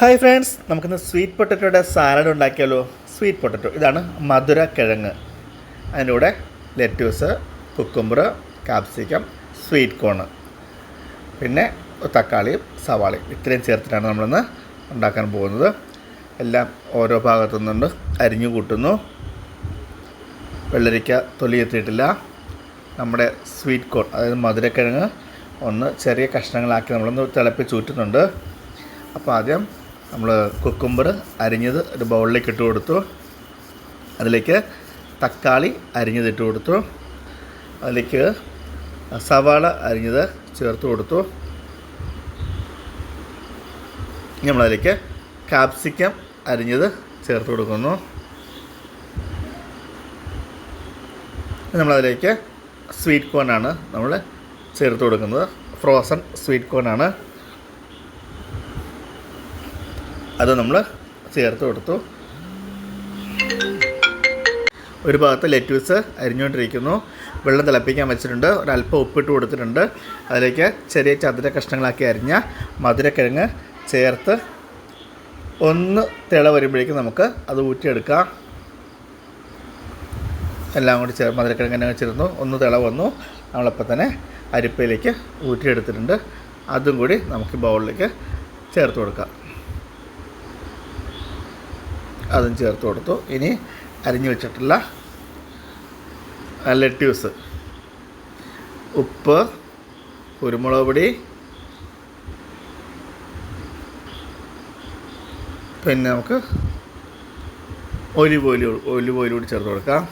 Hi friends നമുക്കിന്ന് sweet പൊട്ടറ്റോയുടെ salad ഉണ്ടാക്കിയാലോ? സ്വീറ്റ് പൊട്ടറ്റോ ഇതാണ് മധുര കിഴങ്ങ്. അതിന്റെ കൂടെ lettuce cucumber capsicum sweet corn പിന്നെ തക്കാളിയും സവാളയും ഇത്രയും ചേർത്തിട്ടാണ് നമ്മളിന്ന് ഉണ്ടാക്കാൻ പോകുന്നത്. എല്ലാം ഓരോ ഭാഗത്തു നിന്നുണ്ട് അരിഞ്ഞു കൂട്ടുന്നു. വെള്ളരിക്ക തൊലി എത്തിയിട്ടില്ല നമ്മുടെ സ്വീറ്റ് കോൺ അതായത് മധുരക്കിഴങ്ങ് ഒന്ന് ചെറിയ കഷ്ണങ്ങളാക്കി നമ്മളൊന്ന് തിളപ്പിച്ചൂറ്റുന്നുണ്ട്. അപ്പോൾ ആദ്യം നമ്മൾ കുക്കുംബർ അരിഞ്ഞത് ഒരു ബൗളിലേക്ക് ഇട്ട് കൊടുത്തു. അതിലേക്ക് തക്കാളി അരിഞ്ഞത് ഇട്ട് കൊടുത്തു. അതിലേക്ക് സവാള അരിഞ്ഞത് ചേർത്ത് കൊടുത്തു. നമ്മളതിലേക്ക് കാപ്സിക്കം അരിഞ്ഞത് ചേർത്ത് കൊടുക്കുന്നു. നമ്മളതിലേക്ക് സ്വീറ്റ് ആണ് നമ്മൾ ചേർത്ത് കൊടുക്കുന്നത്. ഫ്രോസൺ സ്വീറ്റ് കോണാണ് അത് നമ്മൾ ചേർത്ത് കൊടുത്തു. ഒരു ഭാഗത്ത് ലെറ്റ്യൂസ് അരിഞ്ഞുകൊണ്ടിരിക്കുന്നു. വെള്ളം തിളപ്പിക്കാൻ വെച്ചിട്ടുണ്ട്. ഒരല്പം ഉപ്പിട്ട് കൊടുത്തിട്ടുണ്ട്. അതിലേക്ക് ചെറിയ ചതുര കഷ്ണങ്ങളാക്കി അരിഞ്ഞ മധുരക്കിഴങ്ങ് ചേർത്ത് ഒന്ന് തിള വരുമ്പോഴേക്കും നമുക്ക് അത് ഊറ്റിയെടുക്കാം. എല്ലാം കൂടി ചേർ മധുരക്കിഴങ്ങ് തന്നെ ചേർന്നു ഒന്ന് തിള വന്നു. നമ്മളപ്പോൾ തന്നെ അരിപ്പയിലേക്ക് ഊറ്റിയെടുത്തിട്ടുണ്ട്. അതും കൂടി നമുക്ക് ബൗളിലേക്ക് ചേർത്ത് കൊടുക്കാം. അതും ചേർത്ത് കൊടുത്തു. ഇനി അരിഞ്ഞു വെച്ചിട്ടുള്ള ലെറ്റ്യൂസ് ഉപ്പ് കുരുമുളക് പൊടി പിന്നെ നമുക്ക് ഒലിവ് ഓയിൽ ഒലിവ് ഓയിൽ കൂടി ചേർത്ത് കൊടുക്കാം.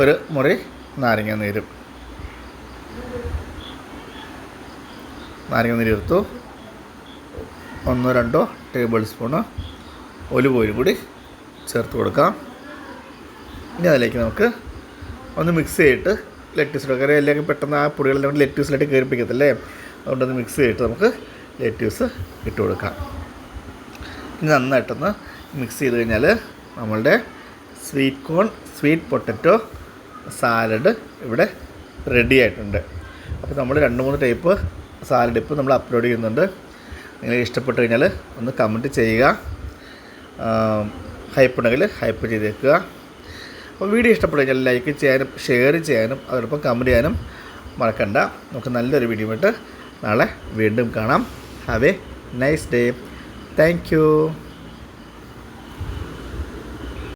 ഒരു മുറി നാരങ്ങ നീരും. നാരങ്ങ നീര് ചേർത്തു. ഒന്നോ രണ്ടോ ടേബിൾ സ്പൂണ് ഒലിവ് ഓയിൽ കൂടി ചേർത്ത് കൊടുക്കാം. ഇനി അതിലേക്ക് നമുക്ക് ഒന്ന് മിക്സ് ചെയ്തിട്ട് ലെറ്റീസ് കാര്യം അല്ലെങ്കിൽ പെട്ടെന്ന് ആ പൊടികളെല്ലാം കൊണ്ട് ലെറ്റീസിലായിട്ട് കയറിപ്പിക്കത്തില്ലേ അതുകൊണ്ടൊന്ന് മിക്സ് ചെയ്തിട്ട് നമുക്ക് ലെറ്റ്യൂസ് ഇട്ട് കൊടുക്കാം. ഇനി നന്നായിട്ടൊന്ന് മിക്സ് ചെയ്ത് കഴിഞ്ഞാൽ നമ്മളുടെ sweet corn sweet potato salad ഇവിടെ റെഡി ആയിട്ടുണ്ട്. അപ്പോൾ നമ്മൾ രണ്ട് മൂന്ന് ടൈപ്പ് സാലഡ് ഇപ്പോൾ നമ്മൾ അപ്ലോഡ് ചെയ്യുന്നുണ്ട്. നിങ്ങൾക്ക് ഇഷ്ടപ്പെട്ട് കഴിഞ്ഞാൽ ഒന്ന് കമന്റ് ചെയ്യുക. ഹൈപ്പ് ഉണ്ടെങ്കിൽ ഹൈപ്പ് ചെയ്തേക്കുക. അപ്പോൾ വീഡിയോ ഇഷ്ടപ്പെട്ട് കഴിഞ്ഞാൽ ലൈക്ക് ചെയ്യാനും ഷെയർ ചെയ്യാനും അതോടൊപ്പം കമന്റ് ചെയ്യാനും മറക്കണ്ട. നമുക്ക് നല്ലൊരു വീഡിയോ ആയിട്ട് നാളെ വീണ്ടും കാണാം. Have a nice day thank